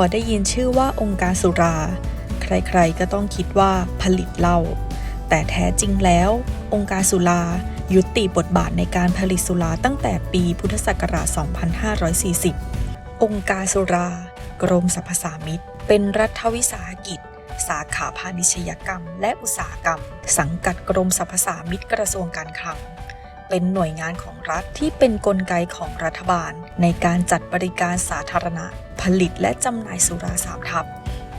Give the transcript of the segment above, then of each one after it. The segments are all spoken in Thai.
อได้ยินชื่อว่าองค์การสุรา ใครๆก็ต้องคิดว่าผลิตเหล้าแต่แท้จริงแล้ว องค์การสุรายุติบทบาทในการผลิตสุราตั้งแต่ปีพุทธศักราช 2540 องค์การสุรากรมสรรพสามิตเป็นรัฐวิสาหกิจ สาขาพาณิชยกรรม และอุตสาหกรรม สังกัดกรมสรรพสามิตกระทรวงการคลัง เป็นหน่วยงานของรัฐที่เป็นนกลไกของรัฐบาล ในการจัดบริการสาธารณะ ผลิตและจำหน่ายสุราสามทับ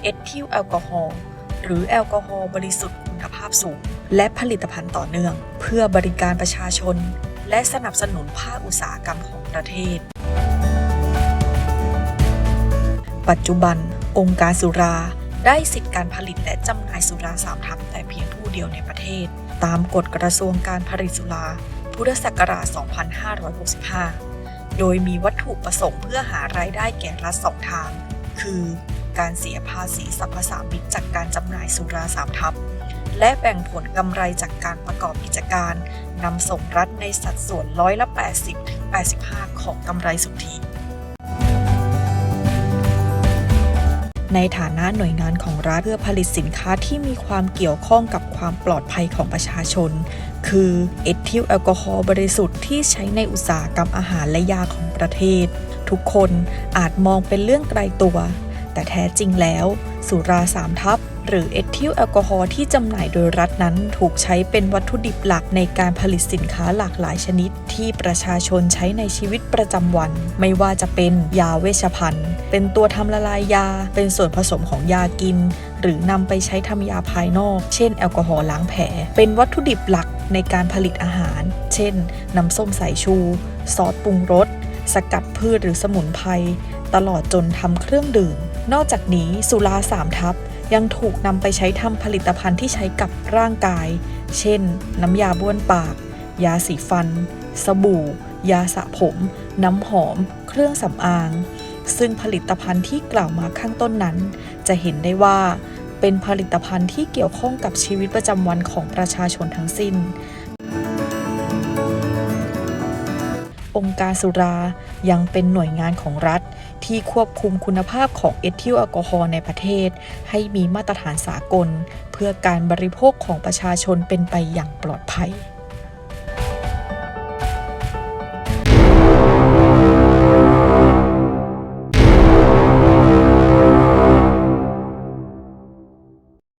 เอทิลแอลกอฮอล์หรือแอลกอฮอล์บริสุทธิ์คุณภาพสูง และผลิตภัณฑ์ต่อเนื่อง เพื่อบริการประชาชน และสนับสนุนภาคอุตสาหกรรมของประเทศ ปัจจุบัน องค์การสุราได้สิทธิการผลิตและจำหน่ายสุราสามทับแต่เพียงผู้เดียวในประเทศ ตามกฎกระทรวงการผลิตสุรา พุทธศักราช 2565 โดยมีวัตถุประสงค์เพื่อหารายได้แก่รัฐสองทาง คือการเสียภาษีสรรพสามิตจากการจำหน่ายสุราสามทับ และแบ่งผลกำไรจากการประกอบกิจการนำส่งรัฐในสัดส่วนร้อยละ 80-85 ของกำไรสุทธิ ในฐานะหน่วยงานของรัฐเพื่อผลิตสินค้าที่มีความเกี่ยวข้องกับความปลอดภัยของประชาชน คือเอทิลแอลกอฮอล์บริสุทธิ์ที่ใช้ในอุตสาหกรรมอาหารและยาของประเทศ ทุกคนอาจมองเป็นเรื่องไกลตัว แต่แท้จริงแล้ว สุราสามทับ หรือเอทิลแอลกอฮอล์ที่จำหน่ายโดยรัฐนั้นถูกใช้เป็นวัตถุดิบหลักในการผลิตสินค้าหลากหลายชนิด ที่ประชาชนใช้ในชีวิตประจำวัน ไม่ว่าจะเป็นยาเวชภัณฑ์ เป็นตัวทำละลายยา เป็นส่วนผสมของยากิน หรือนำไปใช้ทำยาภายนอก เช่น แอลกอฮอล์ล้างแผล เป็นวัตถุดิบหลักในการผลิตอาหาร เช่น น้ำส้มสายชู ซอสปรุงรส สกัดพืชหรือสมุนไพร ตลอดจนทำเครื่องดื่ม นอกจากนี้สุราสามทับ ยังถูกนำไปใช้ทำผลิตภัณฑ์ที่ใช้กับร่างกาย เช่น น้ำยาบ้วนปาก ยาสีฟัน สบู่ ยาสระผม น้ำหอม เครื่องสำอาง ซึ่งผลิตภัณฑ์ที่กล่าวมาข้างต้นนั้น จะเห็นได้ว่าเป็นผลิตภัณฑ์ที่เกี่ยวข้องกับชีวิตประจำวันของประชาชนทั้งสิ้น องค์การสุรา ยังเป็นหน่วยงานของรัฐ ที่ควบคุมคุณภาพของเอทิลแอลกอฮอล์ในประเทศ ให้มีมาตรฐานสากล เพื่อการบริโภคของประชาชนเป็นไปอย่างปลอดภัย